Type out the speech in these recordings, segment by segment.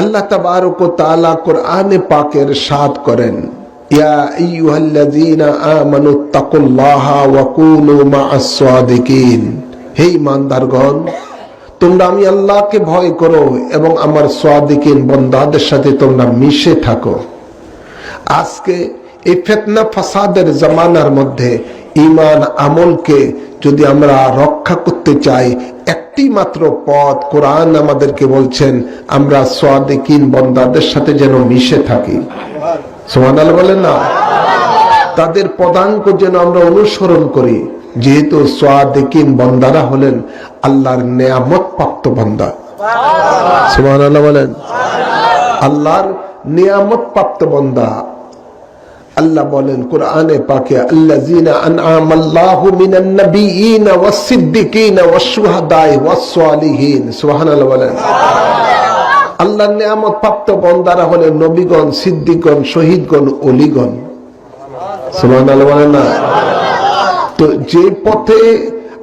আল্লাহ তাবারক ও তাআলা কোরআনে পাকের সাদ করেন, ইয়া আমানু তাকুল্লাহা ওয়া কুনু মা'আস সাদিকিন। হে ইমানদারগণ, তোমরা আমি আল্লাহকে ভয় করো এবং আমার সাদিকিন বন্দাদের সাথে তোমরা মিশে থাকো। আজকে এই ফেতনা ফাসাদের জামানার মধ্যে ইমান আমলকে যদি আমরা রক্ষা করতে চাই, একটি মাত্র পথ কোরআন আমাদেরকে বলছেন, আমরা সোয়াদিকিন বন্দাদের সাথে যেন মিশে থাকি। সোহান বলেন না? তাদের পদাঙ্ক যেন আমরা অনুসরণ করি। যেহেতু সোয়াদিকিন বন্দারা হলেন আল্লাহর নেয়ামত প্রাপ্ত বন্দা। সোহান বলেন, আল্লাহর নিয়ামত প্রাপ্ত বন্দা আল্লাহ বলেন, কোরআনে পাকে, আল্লাযীনা আনআমাল্লাহু মিনান নাবিয়িনা ওয়াস সিদ্দিকিনা ওয়াস ওয়াস সালিহিন। সুবহানাল্লাহ বলেন। আল্লাহর নিয়ামত প্রাপ্ত বন্দারা হলেন নবীগণ, সিদ্দিকগণ, শহীদগণ ওলিগণ সুবহানাল্লাহ বলেন না? তো যে পথে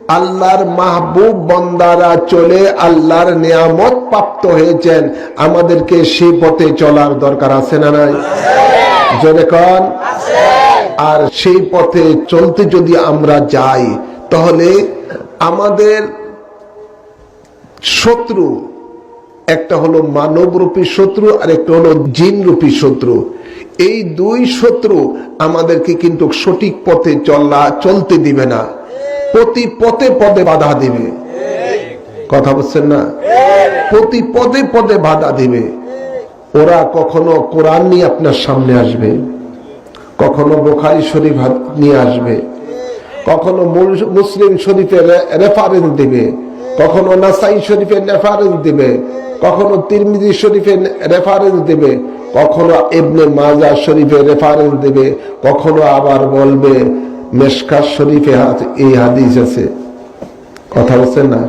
আল্লাহর মাহবুব বন্দারা চলে আল্লাহর নিয়ামত প্রাপ্ত হয়েছেন। আমাদেরকে সে পথে চলার দরকার আছে না নাই? জোরে কন। আর সেই পথে চলতে যদি আমরা যাই, তাহলে আমাদের শত্রু, একটা হলো মানবরূপী শত্রু, আর একটা হলো জিনরূপী শত্রু। এই দুই শত্রু আমাদেরকে কিন্তু সঠিক পথে চলা, চলতে দিবে না। প্রতি পদে পদে বাধা দিবে। কথা বলছেন না? প্রতি পদে পদে বাধা দিবে। ওরা কখনো কোরআন নিয়ে আপনার সামনে আসবে। কখনো বোখারি শরীফ নিয়ে আসবে। কখনো মুসলিম শরীফের রেফারেন্স দিবে। কখনো নাসাই শরীফের রেফারেন্স দিবে। কখনো তিরমিজি শরীফের রেফারেন্স দিবে। কখনো ইবনে মাজা শরীফের রেফারেন্স দিবে। কখনো আবার বলবে মেশকাত শরীফে এই হাদিস আছে। কথা বলছেন না?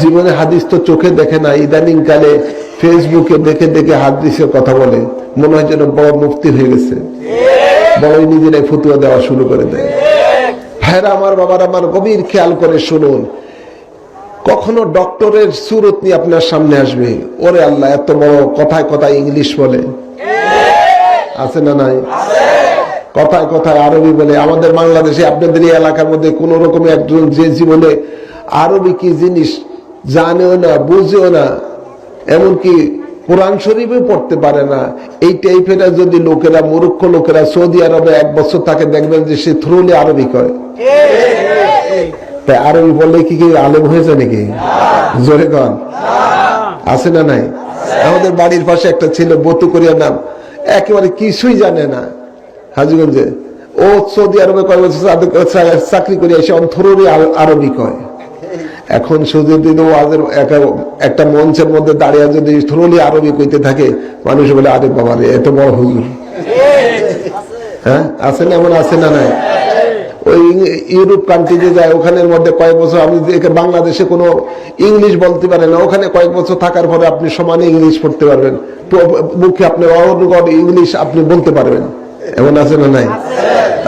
জীবনে হাদিস তো চোখে দেখে না, ইদানিং কালে ফেসবুকে দেখে দেখে হাদিসের কথা বলে। মনে হয় যেন বড় মুক্তি হয়ে গেছে। বড়ই নিজেরাই ফতুয়া দেওয়া শুরু করে দেয়। হ্যাঁ আমার বাবার, আমার গভীর খেয়াল করে শুনুন। কখনো ডক্টরের সুরত নিয়ে আপনার সামনে আসবে? ওরে আল্লাহ, এত বড় কথায় কথায় ইংলিশ বলে। আছে না নাই? কথায় কথায় আরবি বলে, আমাদের বাংলাদেশে আপনাদের এই এলাকার মধ্যে কোন রকম একজন যে জীবনে আরবি কি জিনিস জানেও না, বুঝেও না, এমনকি কোরআন শরীফে পড়তে পারে না, এই টাইপের যদি লোকেরা, মূর্খ লোকেরা সৌদি আরবে এক বছর তাকে দেখবেন যে সে থ্রুলি আরবি করে। তাই আরবি বললে কি কি আলেম হয়েছে নাকি? জোরে কন। আছে না নাই? আমাদের বাড়ির পাশে একটা ছিল বতু করিয়া নাম, একেবারে কিছুই জানে না। হাজিগঞ্জে। ও সৌদি আরবে কয় বছর চাকরি করে এসে অন্থরই আরবি কয়। এখন শুধু দিন ওয়াজের একা- একটা মঞ্চের মধ্যে দাঁড়িয়ে যদি থ্রোলি আরবি কইতে থাকে, মানুষ বলে, আরে বাবা রে, এত বড় হুজুর। হ্যাঁ? আছে না এমন আছে না নাই? ওই ইউরোপ কান্ট্রিতে যায়, ওখানের মধ্যে কয়েক বছর আপনি বাংলাদেশে কোনো ইংলিশ বলতে পারেন না, ওখানে কয়েক বছর থাকার পরে আপনি সমানে ইংলিশ পড়তে পারবেন। মুখে আপনি অনগণ ইংলিশ আপনি বলতে পারবেন। এমন আছে না নাই?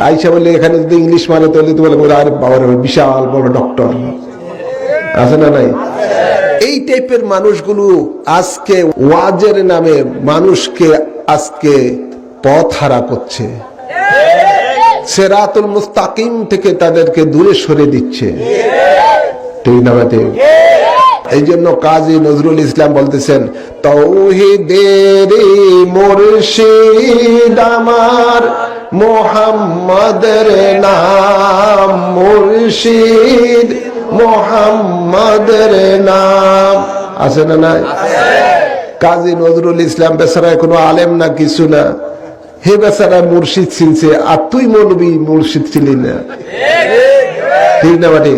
আইসা বলে এখানে যদি ইংলিশ মানে তাহলে তো বলে আরে বাবার বিশাল বড় ডক্টর আছে না নাই? এই টাইপের মানুষগুলো আজকে ওয়াজের নামে মানুষকে আজকে পথ হারা করছে। সেরাতুল মুস্তাকিম থেকে তাদেরকে দূরে সরে দিচ্ছে। ঠিক না এই জন্য কাজী নজরুল ইসলাম বলতেছেন, তৌহিদের মুর্শিদ আমার মোহাম্মদের নাম মুর্শিদ, মোহাম্মদের নাম। আছে না নাই? কাজী নজরুল ইসলাম বেচারা কোনো আলেম না কিছু না। হে বেচারা মুর্শিদ চিনছে, আর তুই মৌলবী মুর্শিদ ছিলি না। ঠিক না বাটি